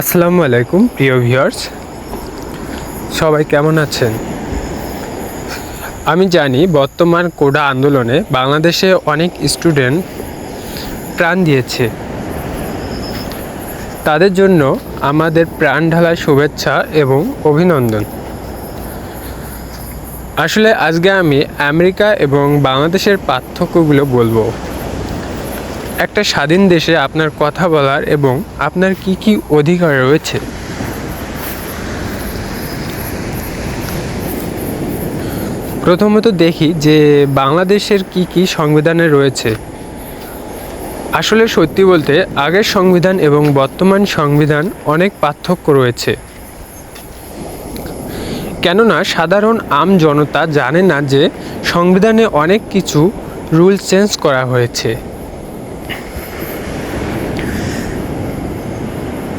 আসসালামু আলাইকুম, প্রিয় ভিউয়ার্স। সবাই কেমন আছেন? আমি জানি বর্তমান কোডা আন্দোলনে বাংলাদেশে অনেক স্টুডেন্ট প্রাণ দিয়েছে। তাদের জন্য আমাদের প্রাণ ঢালা শুভেচ্ছা এবং অভিনন্দন। আসলে আজকে আমি আমেরিকা এবং বাংলাদেশের পার্থক্যগুলো বলব। একটা স্বাধীন দেশে আপনার কথা বলার এবং আপনার কি কি অধিকার রয়েছে? প্রথমত দেখি যে বাংলাদেশের কি কি সংবিধানে রয়েছে। আসলে সত্যি বলতে আগের সংবিধান এবং বর্তমান সংবিধান অনেক পার্থক্য রয়েছে। কেননা সাধারণ আম জনতা জানে না যে সংবিধানে অনেক কিছু রুল চেঞ্জ করা হয়েছে।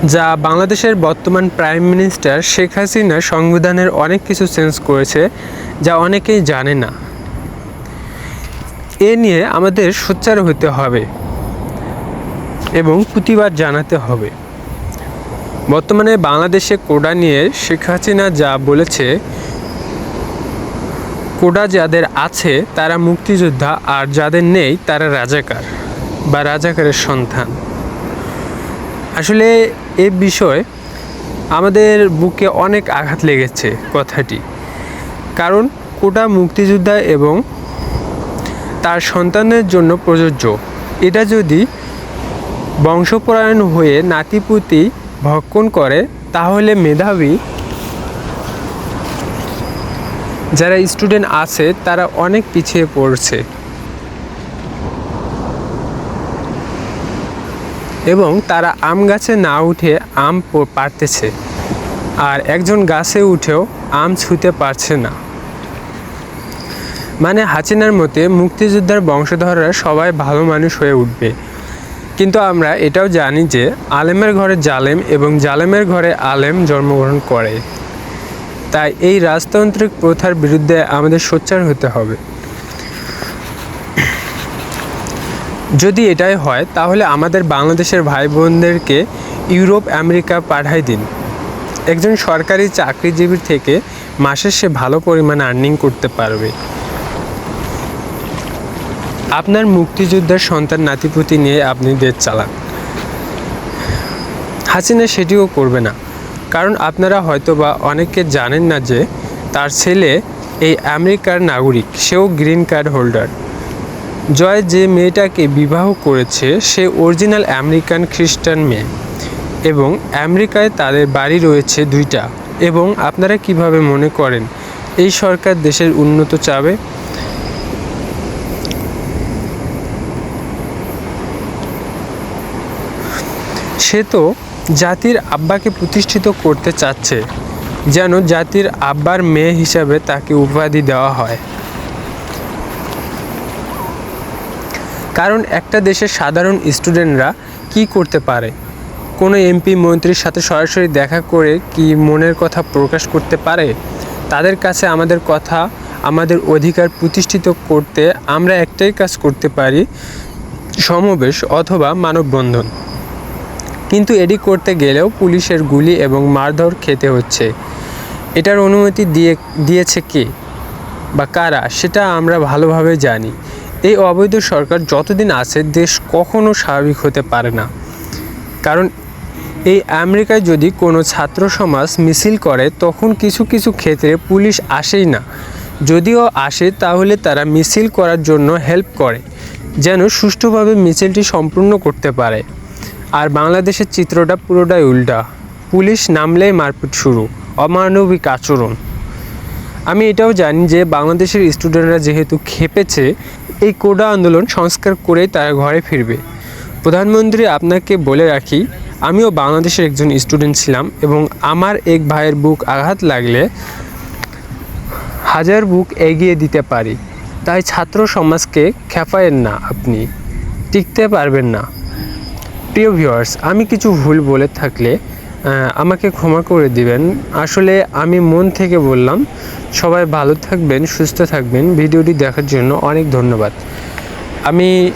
যা বাংলাদেশের বর্তমান প্রাইম মিনিস্টার শেখ হাসিনা সংবিধানের অনেক কিছু চেঞ্জ করেছে, যা অনেকেই জানে না। এ নিয়ে আমাদের সোচ্চার হতে হবে এবং প্রতিবাদ জানাতে হবে। বর্তমানে বাংলাদেশে কোডা নিয়ে শেখ হাসিনা যা বলেছে, কোডা যাদের আছে তারা মুক্তিযোদ্ধা আর যাদের নেই তারা রাজাকার বা রাজাকারের সন্তান। আসলে এ বিষয়ে আমাদের বুকে অনেক আঘাত লেগেছে কথাটি। কারণ কোটা মুক্তিযোদ্ধা এবং তার সন্তানের জন্য প্রযোজ্য। এটা যদি বংশপরায়ণ হয়ে নাতিপুতি ভক্ষণ করে, তাহলে মেধাবী যারা স্টুডেন্ট আছে, তারা অনেক পিছিয়ে পড়ছে। এবং তারা আম গাছে না উঠে আম পারতেছে আর একজন গাছে উঠেও আম ছুঁতে পারছে না। মানে হাসিনার মতে মুক্তিযোদ্ধার বংশধররা সবাই ভালো মানুষ হয়ে উঠবে। কিন্তু আমরা এটাও জানি যে আলেমের ঘরে জালেম এবং জালেমের ঘরে আলেম জন্মগ্রহণ করে। তাই এই রাজতান্ত্রিক প্রথার বিরুদ্ধে আমাদের সোচ্চার হতে হবে। যদি এটাই হয়, তাহলে আমাদের বাংলাদেশের ভাই বোনদেরকে ইউরোপ, আমেরিকা পাঠাই দিন। একজন সরকারি চাকরিজীবীর থেকে মাসে সে ভালো পরিমাণ আর্নিং করতে পারবে। আপনার মুক্তিযোদ্ধার সন্তান নাতিপুতি নিয়ে আপনি দেশ চালান। হাসিনা সেটিও করবে না। কারণ আপনারা হয়তো বা অনেকে জানেন না যে, তার ছেলে এই আমেরিকার নাগরিক, সেও গ্রিন কার্ড হোল্ডার। জয় যে মেয়েটাকে বিবাহ করেছে, সে অরিজিনাল আমেরিকান খ্রিস্টান মেয়ে এবং আমেরিকায় তাদের বাড়ি রয়েছে দুইটা। এবং আপনারা কীভাবে মনে করেন এই সরকার দেশের উন্নত চাবে? সে তো জাতির আব্বাকে প্রতিষ্ঠিত করতে চাচ্ছে, যেন জাতির আব্বার মেয়ে হিসাবে তাকে উপাধি দেওয়া হয়। কারণ একটা দেশের সাধারণ স্টুডেন্টরা কি করতে পারে? কোনো এমপি, মন্ত্রীর সাথে সরাসরি দেখা করে কি মনের কথা প্রকাশ করতে পারে? তাদের কাছে আমাদের কথা, আমাদের অধিকার প্রতিষ্ঠিত করতে আমরা একটাই কাজ করতে পারি, সমাবেশ অথবা মানববন্ধন। কিন্তু এডি করতে গেলেও পুলিশের গুলি এবং মারধর খেতে হচ্ছে। এটার অনুমতি দিয়ে, দিয়েছে কে বা কারা, সেটা আমরা ভালোভাবে জানি। এই অবৈধ সরকার যতদিন আছে, দেশ কখনো স্বাভাবিক হতে পারে না। কারণ এই আমেরিকায় যদি কোনো ছাত্র সমাজ মিছিল করে, তখন কিছু কিছু ক্ষেত্রে পুলিশ আসেই না। যদিও আসে, তাহলে তারা মিছিল করার জন্য হেল্প করে, যেন সুষ্ঠুভাবে মিছিলটি সম্পূর্ণ করতে পারে। আর বাংলাদেশের চিত্রটা পুরোটাই উল্টা। পুলিশ নামলেই মারপিট শুরু, অমানবিক আচরণ। আমি এটাও জানি যে, বাংলাদেশের স্টুডেন্টরা যেহেতু খেপেছে এই কোডা আন্দোলন সংস্কার করেই তারা ঘরে ফিরবে। প্রধানমন্ত্রী, আপনাকে বলে রাখি, আমিও বাংলাদেশের একজন স্টুডেন্ট ছিলাম এবং আমার এক ভাইয়ের বুক আঘাত লাগলে হাজার বুক এগিয়ে দিতে পারি। তাই ছাত্র সমাজকে খেপায়েন না আপনি, টিকতে পারবেন না। প্রিয় ভিউয়ার্স, আমি কিছু ভুল বলে থাকলে আমাকে ক্ষমা করে দিবেন। আসলে আমি মন থেকে বললাম, সবাই ভালো থাকবেন, সুস্থ থাকবেন। ভিডিওটি দেখার জন্য অনেক ধন্যবাদ। আমি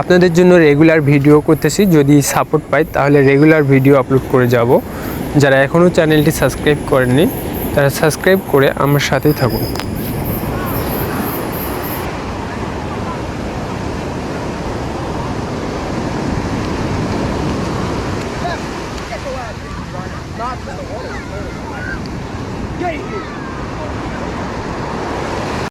আপনাদের জন্য রেগুলার ভিডিও করতেছি, যদি সাপোর্ট পাই, তাহলে রেগুলার ভিডিও আপলোড করে যাব। যারা এখনও চ্যানেলটি সাবস্ক্রাইব করেননি, তারা সাবস্ক্রাইব করে আমার সাথেই থাকুন।